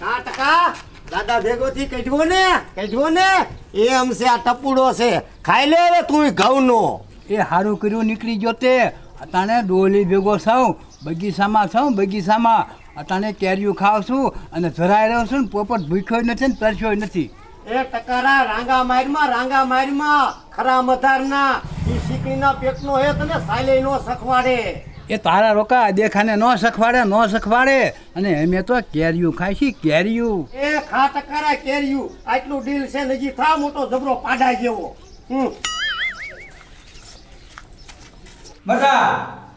કા ટકા? દાદા ભેગો થી કઢવો ને કઢવો ને. એમ છે આ ટપુડો છે. ખાઈ લે હવે તું ઘઉંનો. એ સારું કર્યું નીકળી ગયો તે. અતાણે ડોલી ભેગો છું બગીચામાં છું બગીચામાં. અતાણે કેરીઓ ખાવ છું અને જરાય રહ્યો છું ને પોપટ ભૂખ્યો નથી ને તરસ્યો નથી. એ ટકારા રાંગા મારમાં રાંગા મારમાં ખરા મધારના. ઈ શીકણીના પેટનો હે તને સાલે નો સખવાડે. એ તારા રોકા દેખાને ન સખવાડે ન સખવાડે. અને અમે તો કેરીયું ખાય છે કેરીયું. એ ખા ટકારા કેરિયું. આટલું ડીલ છે નજી થા મોટો જબરો પાડા જેવો. બધા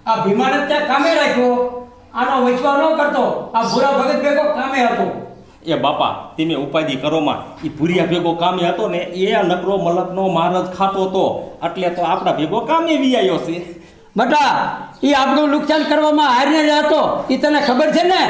આ ભીમાને ત્યાં કામે રાખ્યો? આનો વચવા ન કરતો. આ ભૂરા ભગત ભેગો કામે હતો. એ બાપા તમે ઉપાધિ કરોમાં એ ભૂરિયા ભેગો કામે હતો ને એ નકરો મલકનો મારજ ખાતો તો એટલે તો આપણા ભેગો કામે વિયાયો છે. બટા એ આપણું નુકસાન કરવામાં હારીને હતો. એ તને ખબર છે ને?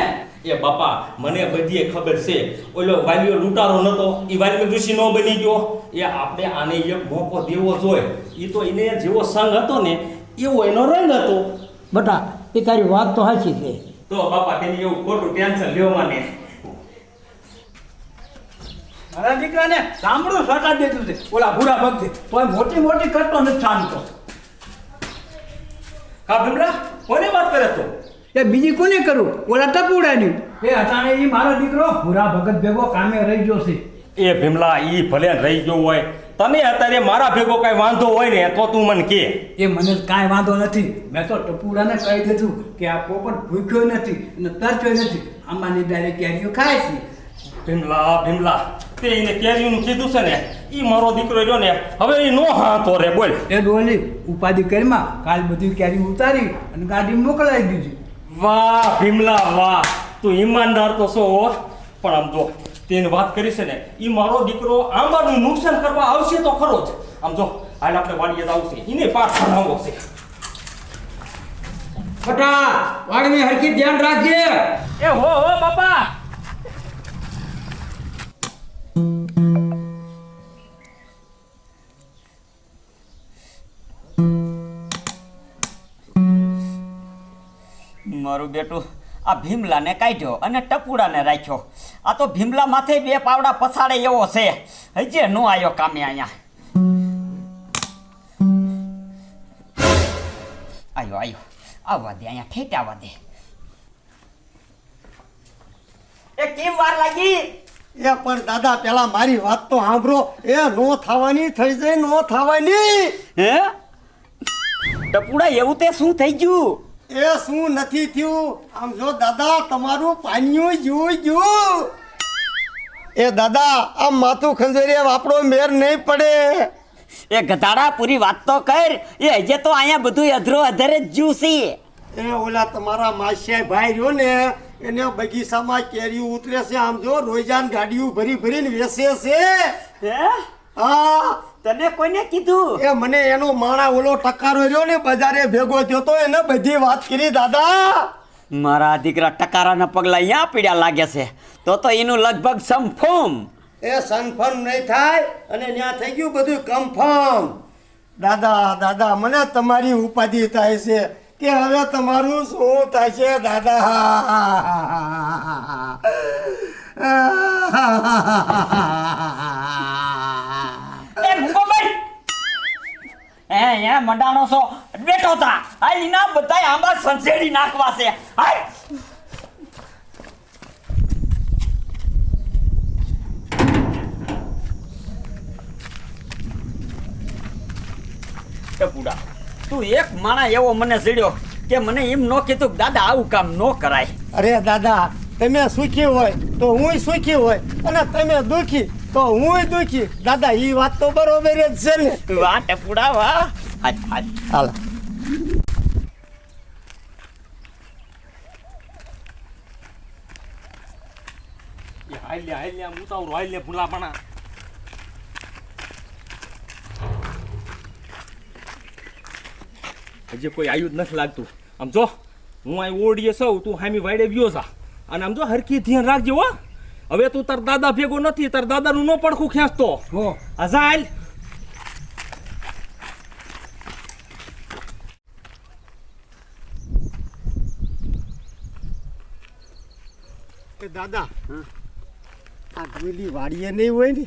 એ બાપા મને બધી ખબર છે. ઓલો વાલીઓ લૂંટારો નતો. એ વાલીઓ ઋષિ નો બની ગયો. એ આપણે આને એક મોકો દેવો જોઈએ. એ તો એને જેવો સંગ હતો ને એવો એનો રંગ હતો. બટા એ તારી વાત તો સાચી છે. તો બાપા તેને એવું ખોટું ટેન્શન લેવો મને. મારા દીકરાને સાંભળું સટા દેતું છે ઓલા ભૂરા ભક્તિ કોઈ મોટી મોટી કરતો નથી શાંતો કા ભીમરા? કોને વાત કરે તો? એ બીજી કોને કરું? ઓલા ટપુડાની એ અટાણે એ મારો દીકરો. ભૂરા ભગત ભેગો કામે રહી ગયો છે. એ ભીમલા ઈ ભલે રહી ગયો હોય તને અત્યારે મારા ભેગો કઈ વાંધો હોય ને તો તું મને કે. એ મને કાંઈ વાંધો નથી. મેં તો ટપુડાને કહી દીધું કે આ પોપટ ભૂખ્યો નથી અને તરચ્યો નથી. આમાંની ડાયરેક્ટ કેરીઓ ખાય છે. ભીમલા ભીમલા તે એને કેરીનું કીધું છે ને એ મારો દીકરો રહ્યો ને હવે એ નો હા તો રે બોલ. એ ડોલી ઉપાધિ કરીમાં કાલ બધી કેરી ઉતારી અને ગાડી મોકલાવી દીધી. વાહ ભીમલા વાહ. તું ઈમાનદાર તો છો હો. પણ આમ જો તેને વાત કરી છે ને એ મારો દીકરો આંબાનું નુકસાન કરવા આવશે તો ખરો જ. આમ જો હાલ આપણે વાડીએ જવું છે. એને પાઠ ભણાવવો છે. બટા વાડીની હરકી ધ્યાન રાખજે. એ હો હો બાપા. મારું બેટું, આ ભીમલાને કાઢ્યો અને ટપુડાને રાખ્યો. આ તો ભીમલા માથે બે પાવડા પછાડે એવો છે. હજે નો આવ્યો કામે અહીંયા. આયો આયો. આવવા દે, અહીંયા ઠેટ આવવા દે. એ કેમ વાર લાગી? એ પણ દાદા પેલા મારી વાત તો સાંભળો. એ નો થવાની થઈ જાય નો થવાની. હે? ટપુડા એવું તે શું થઈ ગયું? એ શું નથી થયું? આમ જો દાદા તમારું પાન્યું જોઈ ગયું. એ દાદા આમ માથું ખંજેરી આપણો મેર નહીં પડે. એ ગધાડા પૂરી વાત તો કર. એ હજે તો અહીંયા બધું અધરો અધરે જ જ્યું છે. એ ઓલા તમારા માસિયા ભાઈ રહ્યો ને એને બગીચામાં કેરી ઉતરે છે. આમ જો રોજાન ગાડીઓ ભરી ભરીને વેસે છે. હે? હા. તને કોઈને કીધું? એ મને એનો માણા ઓલો ટકારો રહ્યો ને બજારે ભેગો થયો તો એને બધી વાત કરી દાદા. મારા દીકરા ટકારાના પગલા અહીંયા પીડ્યા લાગે છે? તો તો એનું લગભગ સંફોમ. એ સનફર્મ નહીં થાય અને ત્યાં થઈ ગયું બધું કન્ફર્મ દાદા દાદા મને તમારી ઉપાધિ થાય છે. કે હવે તમારું શું છે દાદા? એ મંડાણો છો. બેઠો તા. આ બધાય આંબા સંસેડી નાખવા છે. હાય એ બુડા તું એક માણા એવો મને સીડ્યો કે મને એમ નો કીધું કે દાદા આવું કામ નો કરાય. અરે દાદા તમે સુખી હોય તો હું સુખી હોય અને તમે દુખી તો હું દુખી. દાદા એ વાત તો બરોબર જ છે ને. વાહ ટપુડા વાહ હાલ હાલ્યા હાલ્યા ઉતાવળું ભૂલા પણ હજી કોઈ આવ્યું જ નથી લાગતું. આમ જો હું અહીં ઓડીએ સૌ તું હામી વાડે ગયો છા અને આમ જો હરખી ધ્યાન રાખજો હો. હવે તું તાર દાદા ભેગો નથી તાર દાદાનું નો પડખું ખેંચતો. એ દાદા આ ગોલી વાડીએ નહીં હોય ને?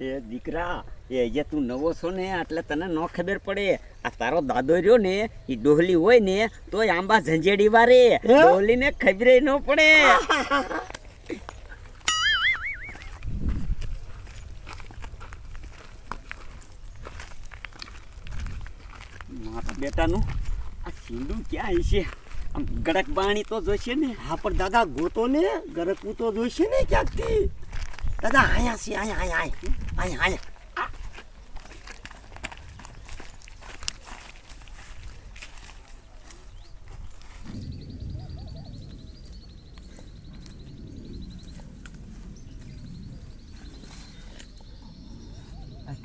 એ દીકરા એ જે તું નવો છો ને એટલે તને ન ખબર પડે. આ તારો દાદો રહ્યો ને એ ડોહલી હોય ને તો આંબા ઝંઝેડી વારે. ડોહલીને ખબર ન પડે. મારા બેટાનું આ સિંધુ ક્યાં હશે? આમ ગડક બાણી તો જોશે ને. હા પણ દાદા ગોતો ને ગરકવું તો જોઈશે ને ક્યાંકથી? દાદા અહીંયા છે અહીંયા અહીંયા અહીંયા અહીંયા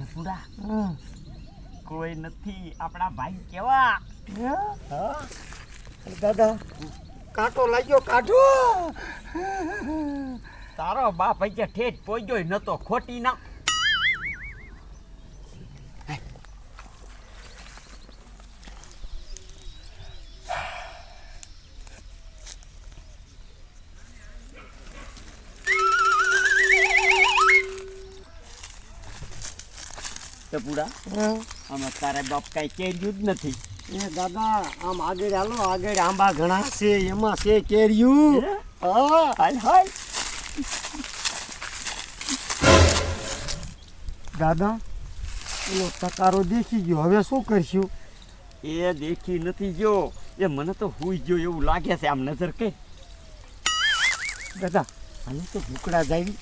પૂરા કોઈ નથી આપણા ભાઈ કેવા હા દાદા કાંટો લાગ્યો કાંટો તારો બાપ અહીંયા ઠેઠ પોગ્યો નતો ખોટી ના. ટપુડા આમાં તારે બાપ કાંઈ કેર્યું જ નથી. એ દાદા આમ આગળ હાલો આગળ આંબા ઘણા છે એમાં છે કેર્યું. હા? હાલ હાલ દાદા એનો ટકારો દેખી ગયો. હવે શું કરશું? એ દેખી નથી ગયો. એ મને તો હુઈ ગયો એવું લાગે છે આમ નજર કે દાદા આને તો ભૂકડા જાય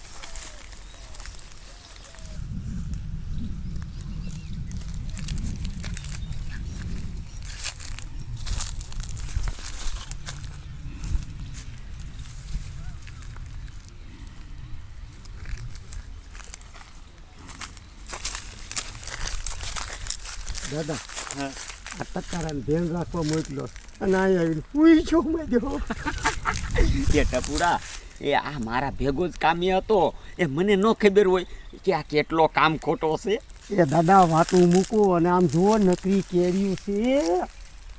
દાદા હા. આ ટકારાને ધ્યાન રાખવા મોકલો. અને અહીં આવીને પૂઈ છો મેં જો. એ ટપુડા એ આ મારા ભેગો જ કામી હતો. એ મને ન ખબર હોય કે આ કેટલો કામ ખોટો છે. એ દાદા વાતું મૂકો અને આમ જુઓ નકરી કેર્યું છે.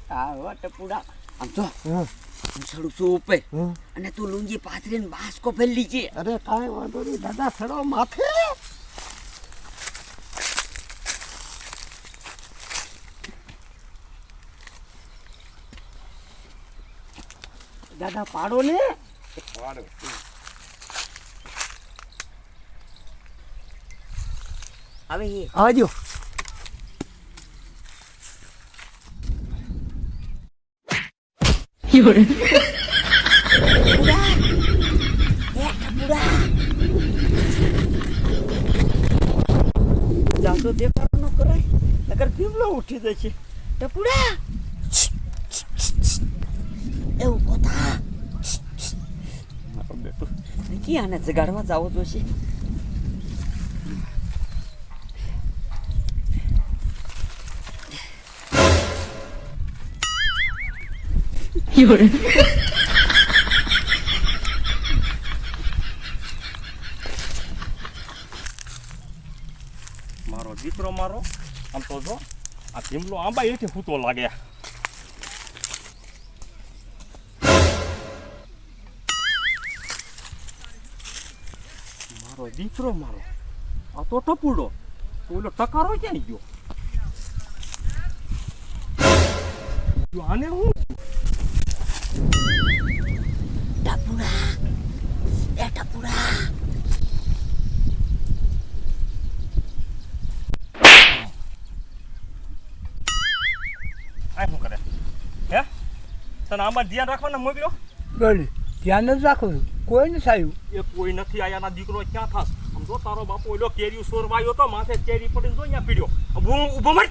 હા હો ટપુડા. આમ જો હા. ચડું છું ઉપર અને તું લુંગી પાથરીને બાસકો ફેલી છે. અરે કાંઈ વાંધો નહીં દાદા સડો માથે. દાદા પાડો ને. હવે એ. આવજો જાતો દેખાડો ન કરાય. નગર પીવલો ઉઠી જશે. ટપુડા. એવું પોતા મારો બેટો ક્યાં આને જગાડવા જાવો જોશે મારો દીકરો મારો આમ તો જો આ ભીમલો આંબા એથી સૂતો લાગે દીકરો મારો. આ તો ટપુડો. તો ઓલો ટકારો ક્યાં ગયો? જો આને હું? આ શું કરે? હે? તને આમાં ધ્યાન રાખવાના મોકલ્યો? ગણી ધ્યાન જ રાખું છું. કોઈ નથી આવ્યું. એ કોઈ નથી આયાના દીકરો ક્યાં થાસ આમ જો તારો બાપો ઓલો કેરી સોરવાયો તો માથે કેરી પડીને જો અહીંયા પીડ્યો. ઊભો ઊભો મત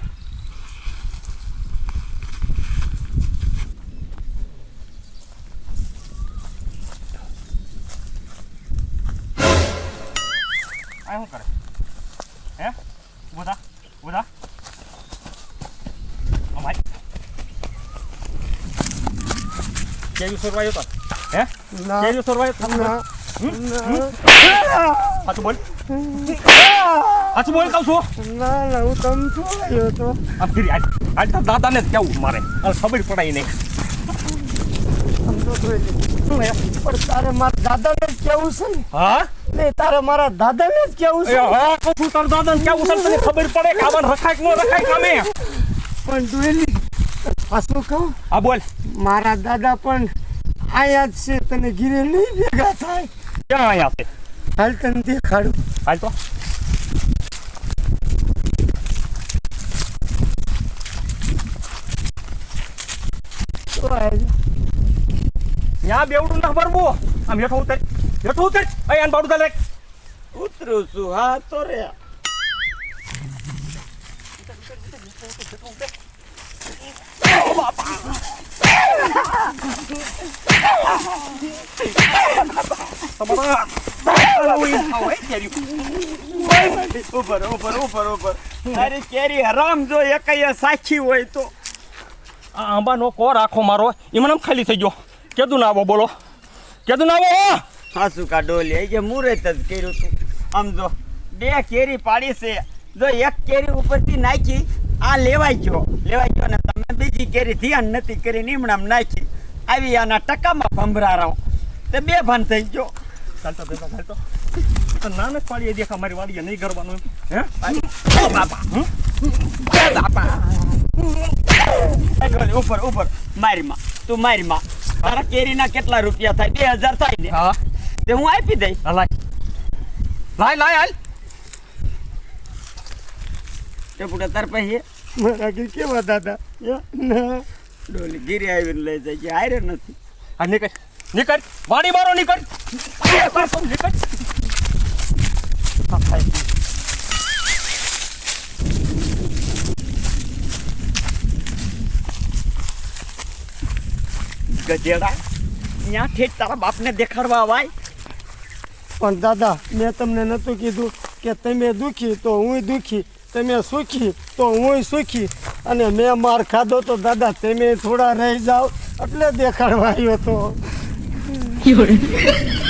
આ શું કરે? હે? થા, ઊભો અમારી કેરી સોરવાયો તો. હે? ના. કેરી સોરવાયો ના. હાચું બોલ. હાચું બોલ કહું છું. ના ના હું તમ છું આવ્યો તો આ ફરી આજ આજ તો દાદાને જ કેવું મારે. ખબર પડાય નહીં. પણ તારે મારા દાદાને જ કેવું છે ને? હા? તારે મારા દાદાને જ કેવું છે? હા શું તાર દાદાને કેવું છે તને ખબર પડે કે આમાં રખાય કે ન રખાય કામે પણ ડુએલી આ શું કહું? હા બોલ. મારા દાદા પણ આયા છે તને ગીરે નહીં ભેગા થાય ક્યાં અહીંયા છે હાલ તને દેખાડું હાલ તો તો ત્યાં બેવડું ના ભરવું આમ હેઠો ઉતર હેઠો ઉતર અહીં બાડું ચાલે ઉતરું છું હા તો રે ઉપર ઉપર ઉપર ઉપર તારી કેરી હરામ જો એકય સાચી હોય તો કો મારો એમાં ખાલી થઈ ગયો કેદું ના આવો બોલો કેદું ના હાસુ કા ડોલી જે મુરત જ કર્યું તું બે કેરી પાડી છે જો એક કેરી ઉપરથી નાખી આ લેવાઈ ગયો. લેવાઈ ગયો ને તમે બીજી કેરી ધ્યાન નથી કરી નીમણામ નાખી. આવી આના ટકામાં ભંભરારાઓ. તે બે ભાન થઈ ગયો. ચાલતો બેટા ચાલતો. નાનક પાડીએ દેખા મારી વાડીએ નહીં કરવાનું હે? બાપા? બાપા. ઉપર ઉપર. મારીમાં તું મારી માં. તારા કેરીના કેટલા રૂપિયા થાય? બે હજાર થાય ને. હા. તે હું આપી દઈશ. લાય. લાય લાય હાલ. તે પુટે તાર પાસે. મારા ઘરે કેવા દાદા? ના. ડોલી ગીરી આવીને લઈ જાય છે નથી. આ નીકળ. નીકળ. વાડી મારો નીકળ. નીકળ. ગજેડા ત્યાં ઠેઠ તારા બાપને દેખાડવા આવાય? પણ દાદા મેં તમને નહોતું કીધું કે તમે દુખી તો હું દુખી. તમે સુખી, તો હું સુખી. અને મેં માર ખાધો તો દાદા, તમે થોડા રહી જાઓ. એટલે દેખાડવા આવ્યો તો